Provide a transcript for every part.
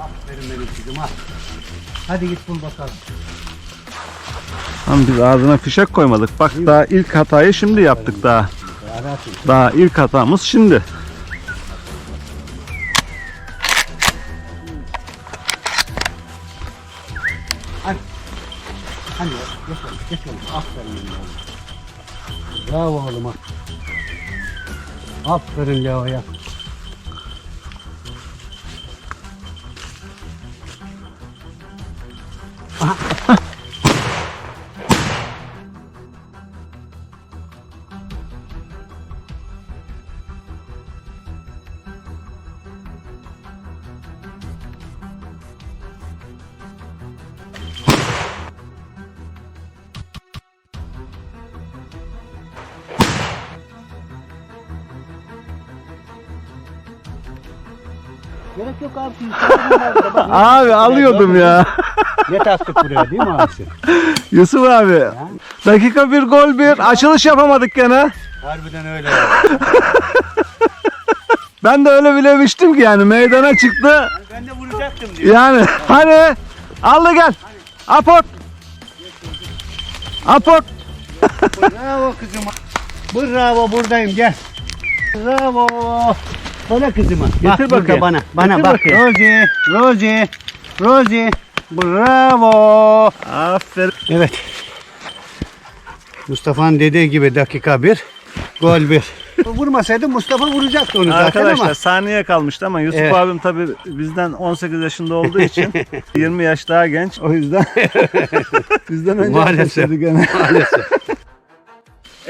Aferin benim kızım ha. Hadi git bul bakalım. Ama biz ağzına fişek koymadık. Bak daha ilk hatayı şimdi yaptık daha. Aratın. Daha ilk hatamız şimdi. Hani geç oğlum, geç oğlum. Aferin benim oğlum. Bravo oğluma. Aferin Leo'ya. Yok abi. Abi alıyordum ya. Ne taktık buraya değil mi abisi? Yusuf abi. Dakika bir gol bir. Açılış yapamadık gene. Harbiden öyle ya. Ben de öyle bilemiştim ki yani meydana çıktı. Ben de vuracaktım diyor. Yani hani aldı gel. Aport. Aport. Bravo kızıma. Bravo buradayım gel. Bravo. Bana kızıma. Getir bak bakayım. bana. Bana Getir bak. bakayım. Rozi. Rozi. Bravo. Aferin. Evet. Mustafa'nın dediği gibi dakika bir. Gol bir. Vurmasaydı Mustafa vuracaktı onu zaten Arkadaşlar ama. saniye kalmıştı ama Yusuf Evet. abim tabi bizden 18 yaşında olduğu için 20 yaş daha genç. O yüzden bizden önce Maalesef. başladı gene. Maalesef.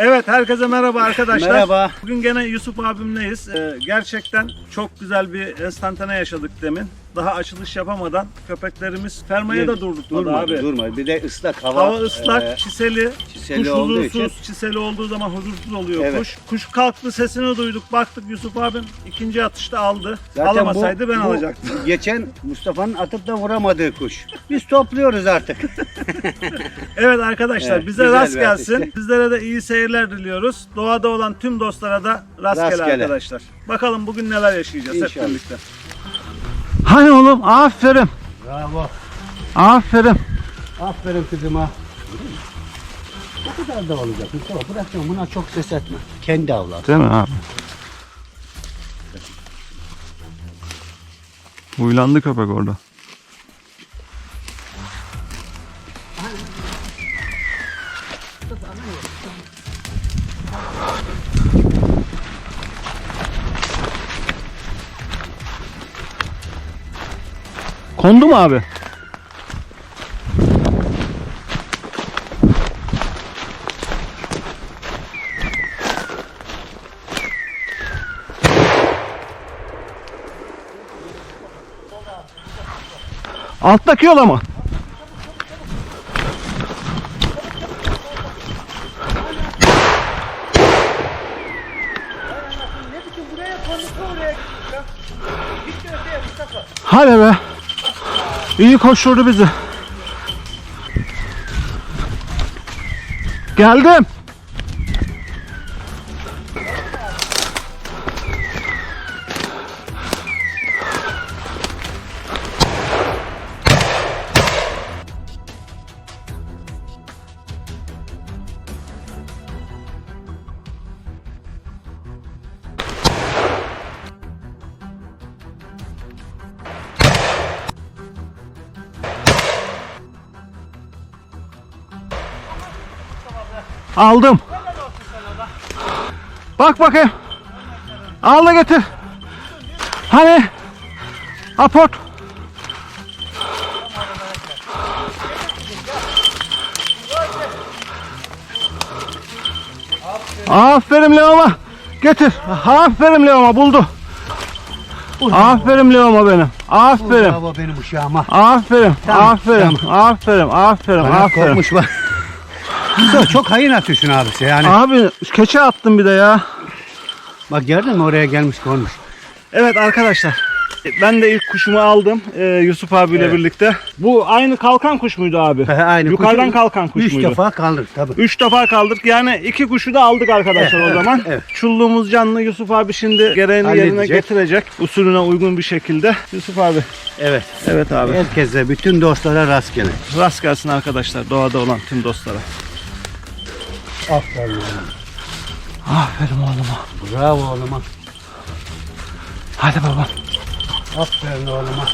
Evet herkese merhaba arkadaşlar. Merhaba. Bugün gene Yusuf abimleyiz. Ee, gerçekten çok güzel bir enstantane yaşadık demin. Daha açılış yapamadan köpeklerimiz fermaya da durdurtmadı Durma, abi. durma. Bir de ıslak hava. Hava ıslak, e, çiseli, çiseli kuş olduğu huzursuz, için- çiseli olduğu zaman huzursuz oluyor Evet. kuş. Kuş kalktı sesini duyduk, baktık Yusuf abim ikinci atışta aldı. Zaten Alamasaydı bu- ben bu alacaktım. Geçen Mustafa'nın atıp da vuramadığı kuş. Biz topluyoruz artık. Evet arkadaşlar Evet, bize güzel rast bir gelsin. atıştı. Sizlere de iyi seyirler diliyoruz. Doğada olan tüm dostlara da rastgele, Rastgele. arkadaşlar. Bakalım bugün neler yaşayacağız hep İnşallah. birlikte. Hani oğlum aferin. Bravo. Aferin. Aferin kızıma. Ne kadar da olacak. Mustafa bırakma buna çok ses etme. Kendi avlar. Değil mi abi? Huylandı köpek orada. Kondu mu abi? Alttaki yola mı? Hadi be. İyi koşturdu bizi. Geldim. Aldım. Bak bakayım. Al da getir. Hani? Aport. Aferin Leoma. Getir. Aferin Leoma buldu. Aferin Leoma benim. Aferin. Bravo benim uşağıma. Aferin. Tamam, Aferin. Aferin. Aferin. Bana Aferin. korkmuş bak. Mustafa çok hayın atıyorsun abisi yani. Abi keçe attım bir de ya. Bak gördün mü oraya gelmiş konmuş. Evet arkadaşlar. Ben de ilk kuşumu aldım e, Yusuf abiyle Evet. birlikte. Bu aynı kalkan kuş muydu abi? Aynı Yukarıdan kuşu kalkan kuş Üç muydu? defa kalır tabii. Üç defa kaldık. Yani iki kuşu da aldık arkadaşlar Evet, o zaman. evet. Çulluğumuz canlı. Yusuf abi şimdi gereğini yerine getirecek. Usulüne uygun bir şekilde. Yusuf abi. Evet. Evet abi. Herkese, bütün dostlara rastgele. Rast gelsin arkadaşlar doğada olan tüm dostlara. Aferin oğlum. Aferin oğluma. Bravo oğluma. Hadi baba. Aferin oğluma.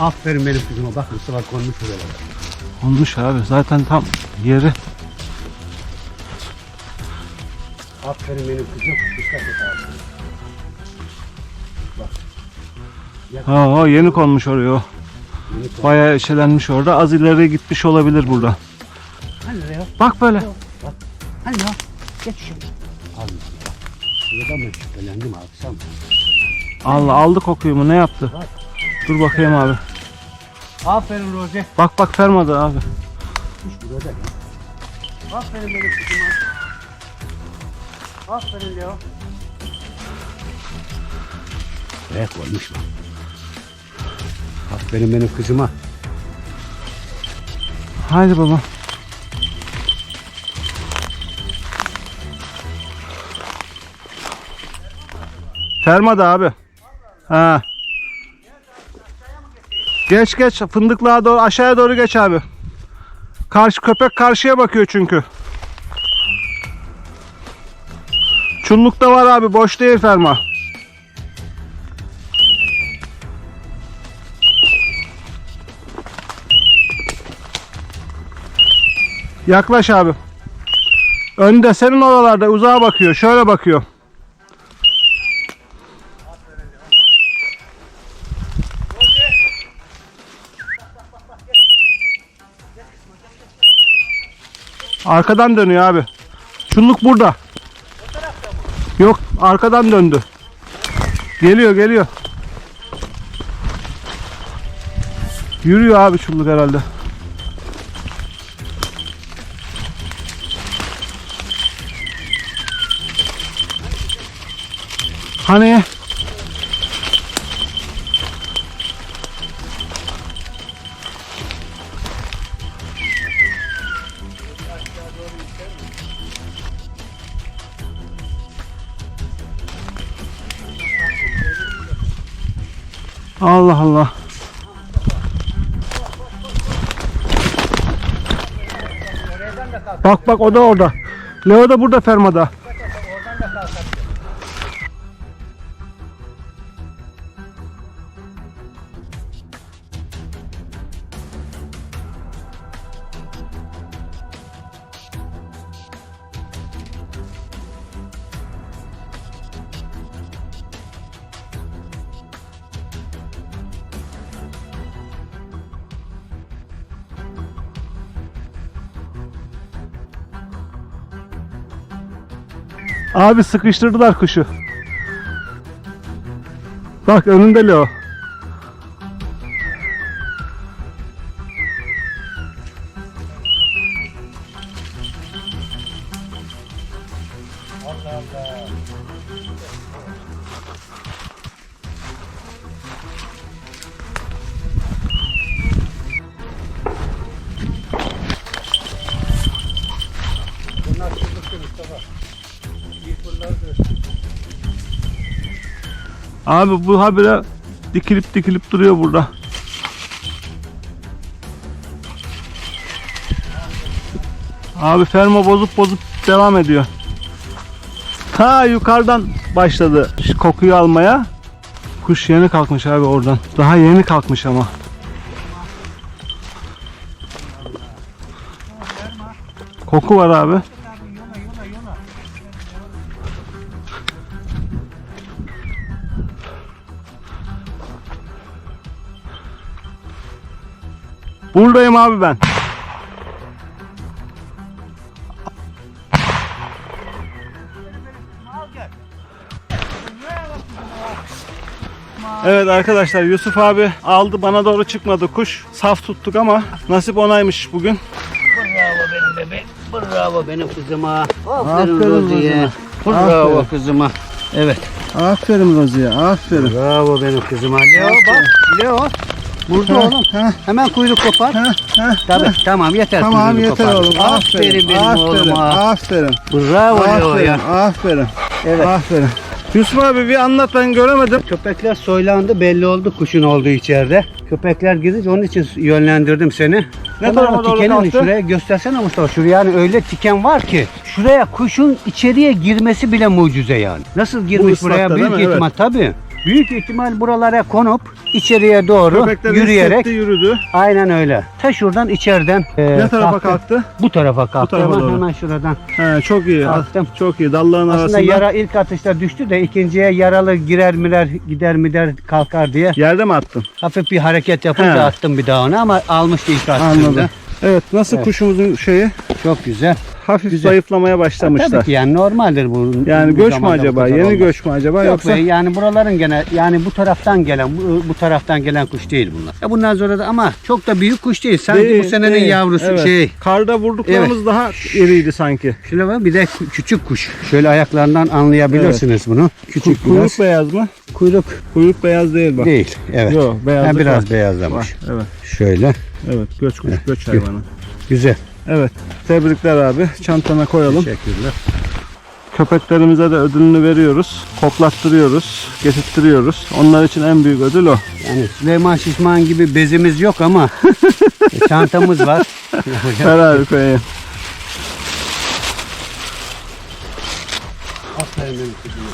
Aferin benim kızıma. Bak Mustafa konmuş buraya. Olmuş abi. Zaten tam yeri. Aferin benim kızım. Dikkat et abi. Ha, yeni konmuş oraya o. Yeni. Bayağı eşelenmiş orada. Az ileri gitmiş olabilir burada. Bak böyle. Geç şöyle. Al. bak. Şurada mı şüphelendim alsam. Allah aldı kokuyu mu ne yaptı? Bak. Dur bakayım abi. Aferin Roze. Bak bak fermadı abi. Kuş burada ya. Aferin benim kızıma. Aferin Leo. Eh koymuş bak. Aferin benim kızıma. Haydi baba. Fermadı abi. Ha. Geç geç fındıklığa doğru aşağıya doğru geç abi. Karşı köpek karşıya bakıyor çünkü. Çullukta var abi boş değil ferma. Yaklaş abi. Önde senin oralarda uzağa bakıyor. Şöyle bakıyor. Arkadan dönüyor abi. Çulluk burada. Yok arkadan döndü. Geliyor geliyor. Yürüyor abi çulluk herhalde. Allah Allah. Bak bak o da orada. Leo da burada fermada. Abi sıkıştırdılar kuşu. Bak önünde Leo. Bunlar Abi bu habire dikilip dikilip duruyor burada. Abi fermo bozup bozup devam ediyor. Ta yukarıdan başladı kokuyu almaya. Kuş yeni kalkmış abi oradan. Daha yeni kalkmış ama. Koku var abi. Buradayım abi ben. Evet arkadaşlar Yusuf abi aldı bana doğru çıkmadı kuş. Saf tuttuk ama nasip onaymış bugün. Bravo benim bebeğim. Bravo benim kızıma. Aferin Aferin Rozi'ye. Bravo Aferin. kızıma. Evet. Aferin Rozi'ye aferin. Bravo benim kızıma. Leo bak. Leo. Ha, oğlum. ha. Hemen kuyruk kopar. Ha, ha. Tabii tamam yeter. Tamam yeter oğlum. Aferin benim aferin, oğluma. aferin. Bravo Aferin, ya. aferin. Evet. Aferin. Yusuf abi bir anlat ben göremedim. Köpekler soylandı belli oldu kuşun olduğu içeride. Köpekler girince onun için yönlendirdim seni. Ne tarafa doğru kalktı? şuraya göstersene Mustafa. Şuraya yani öyle tiken var ki şuraya kuşun içeriye girmesi bile mucize yani. Nasıl girmiş ıslakta buraya büyük ihtimal tabii. Büyük ihtimal buralara konup içeriye doğru Köpekler yürüyerek yürüdü. aynen öyle. Ta şuradan içeriden e, Ne tarafa kalktı. kalktı? Bu tarafa kalktı. tarafa hemen, doğru. hemen şuradan. He, çok iyi. Kalktım. Çok iyi. Dalların Aslında arasında. yara ilk atışta düştü de ikinciye yaralı girer miler gider mider kalkar diye Yerde mi attın? hafif bir hareket yapınca He. attım bir daha onu ama almıştı ilk attığında. Anladım. Evet nasıl Evet. kuşumuzun şeyi? Çok güzel. Hafif Güzel. zayıflamaya başlamışlar. Tabii ki yani normaldir bu. Yani bu göç mü acaba? Yeni olmaz. göç mü acaba Yok yoksa? be, yani buraların gene yani bu taraftan gelen bu, bu taraftan gelen kuş değil bunlar. Ya bundan sonra da ama çok da büyük kuş değil. Sanki Değil, bu senenin değil. yavrusu Evet. şey. Karda vurduklarımız daha iriydi sanki. Şöyle bak bir de kü- küçük kuş. Şöyle ayaklarından anlayabilirsiniz bunu. Küçük Kuyruk biraz. beyaz mı? Kuyruk Kuyruk beyaz değil bak. değil. Evet. Yok beyaz. Ha, biraz beyazlamış. Var. Evet. Şöyle. Evet göç kuş göç hayvanı. Güzel. Evet. Tebrikler abi. Çantana koyalım. Teşekkürler. Köpeklerimize de ödülünü veriyoruz. Koklattırıyoruz. Getirttiriyoruz. Onlar için en büyük ödül o. Yani Süleyman Şişman gibi bezimiz yok ama çantamız var. Ver abi koyayım. Aferin benim kızıma.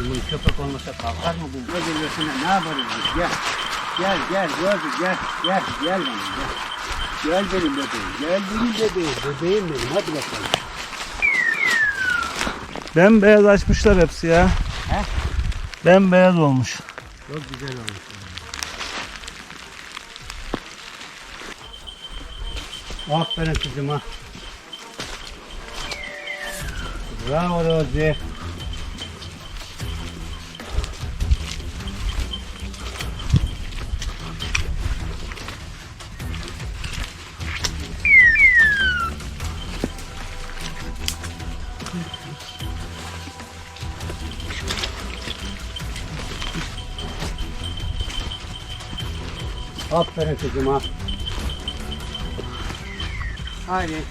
Bunun köpek olmasa kalkar mı bu? Ne geliyorsun ne yaparız biz? Gel. Gel gel gördük gel. Gel gel bana gel. Gel benim bebeğim. Gel benim bebeğim. Bebeğim benim. Hadi bakalım. Bembeyaz açmışlar hepsi ya. He? Bembeyaz olmuş. Çok güzel olmuş. Aferin kızıma. Bravo Rozi. Aferin kızıma. Haydi.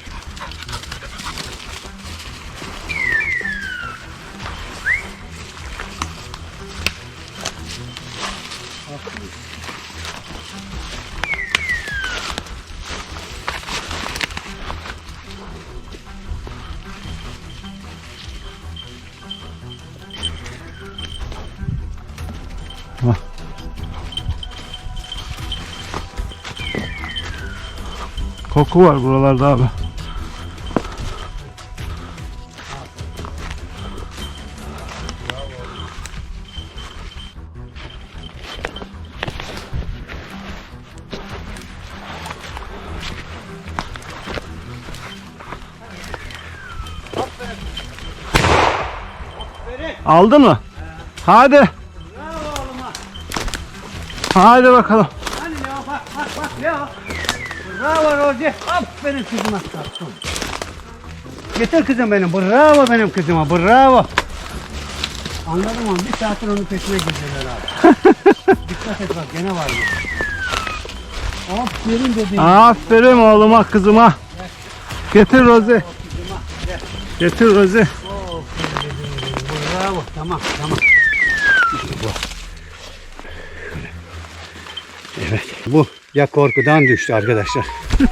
Aferin. Koku var buralarda abi. Aldın mı? Hadi. Bravo oğluma. Hadi bakalım. Hadi Leo bak bak bak Leo. Bravo Rozi. Aferin kızıma. Tatlım. Getir kızım benim. Bravo benim kızıma. Bravo. Anladım onu. Bir saattir onun peşine girdiler abi. Dikkat et bak gene var mı? Aferin bebeğim. Aferin oğluma kızıma. Getir Rozi. Getir Rozi. Bravo. Tamam tamam. İşte bu. Evet. Bu ya korkudan düştü arkadaşlar.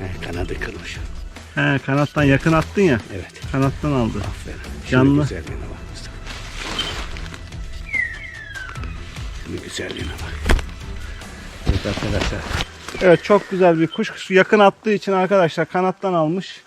evet, kanadı kırmış. He kanattan yakın attın ya. Evet. Kanattan aldı. Aferin. Canlı. güzelliğine bak Mustafa. Güzelliğine bak. Evet arkadaşlar. Evet çok güzel bir kuş. Yakın attığı için arkadaşlar kanattan almış.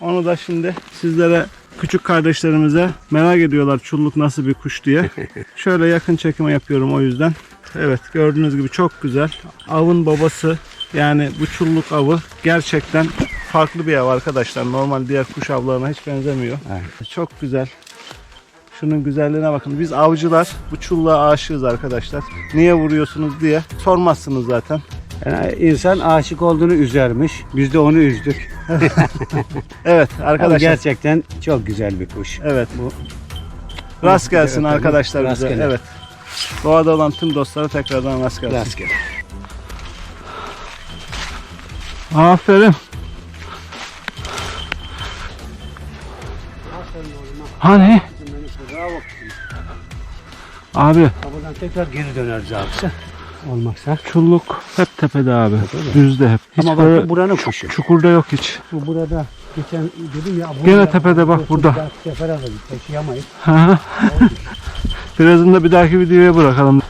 Onu da şimdi sizlere küçük kardeşlerimize merak ediyorlar çulluk nasıl bir kuş diye. Şöyle yakın çekime yapıyorum o yüzden. Evet gördüğünüz gibi çok güzel. Avın babası yani bu çulluk avı gerçekten farklı bir av arkadaşlar. Normal diğer kuş avlarına hiç benzemiyor. Evet. Çok güzel. Şunun güzelliğine bakın. Biz avcılar bu çulluğa aşığız arkadaşlar. Niye vuruyorsunuz diye sormazsınız zaten. Yani insan aşık olduğunu üzermiş. Biz de onu üzdük. evet Ama arkadaşlar. gerçekten çok güzel bir kuş. Evet. Bu Rast gelsin Evet, arkadaşlar bize. rastgele. Evet. Doğada olan tüm dostlara tekrardan rast gelsin. rastgele. Aferin. Hani? Abi Buradan tekrar geri döneriz abisi. Olmazsa. çulluk hep tepede abi. Tepede. Düzde hep. Hiç Ama bak bu buranın kuşu. çukurda yok hiç. Bu burada geçen dedim ya. Gene tepede bak, burada. Sefer alalım. Taşıyamayız. Hı hı. Birazını da bir dahaki videoya bırakalım.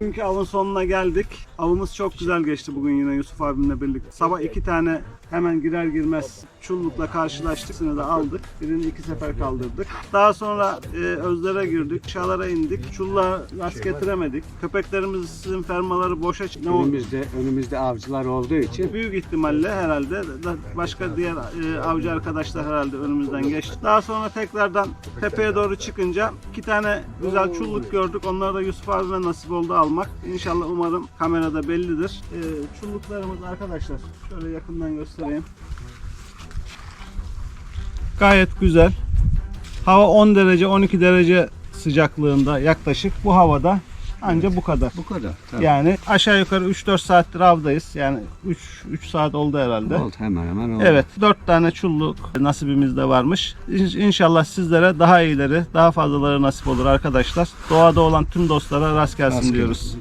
Bugünkü avın sonuna geldik. Avımız çok güzel geçti bugün yine Yusuf abimle birlikte. Sabah iki tane hemen girer girmez çullukla karşılaştık. De aldık. Birini iki sefer kaldırdık. Daha sonra e, özlere girdik. Şalara indik. Çulla rast getiremedik. Köpeklerimizin fermaları boşa çıktı. Ne oldu? Önümüzde, önümüzde avcılar olduğu için Büyük ihtimalle herhalde da- başka diğer e, avcı arkadaşlar herhalde önümüzden geçti. Daha sonra tekrardan tepeye doğru çıkınca iki tane güzel çulluk gördük. Onları da Yusuf abime nasip oldu almak. İnşallah umarım kamerada bellidir. E, çulluklarımız arkadaşlar şöyle yakından göstereyim. Gayet güzel. Hava 10 derece 12 derece sıcaklığında yaklaşık bu havada anca bu kadar. bu kadar. Tabii. Yani aşağı yukarı 3-4 saattir avdayız. Yani 3 3 saat oldu herhalde. Oldu hemen hemen oldu. Evet 4 tane çulluk nasibimizde varmış. İn- İnşallah sizlere daha iyileri, daha fazlaları nasip olur arkadaşlar. Doğada olan tüm dostlara rast gelsin Rast diyoruz. gelsin.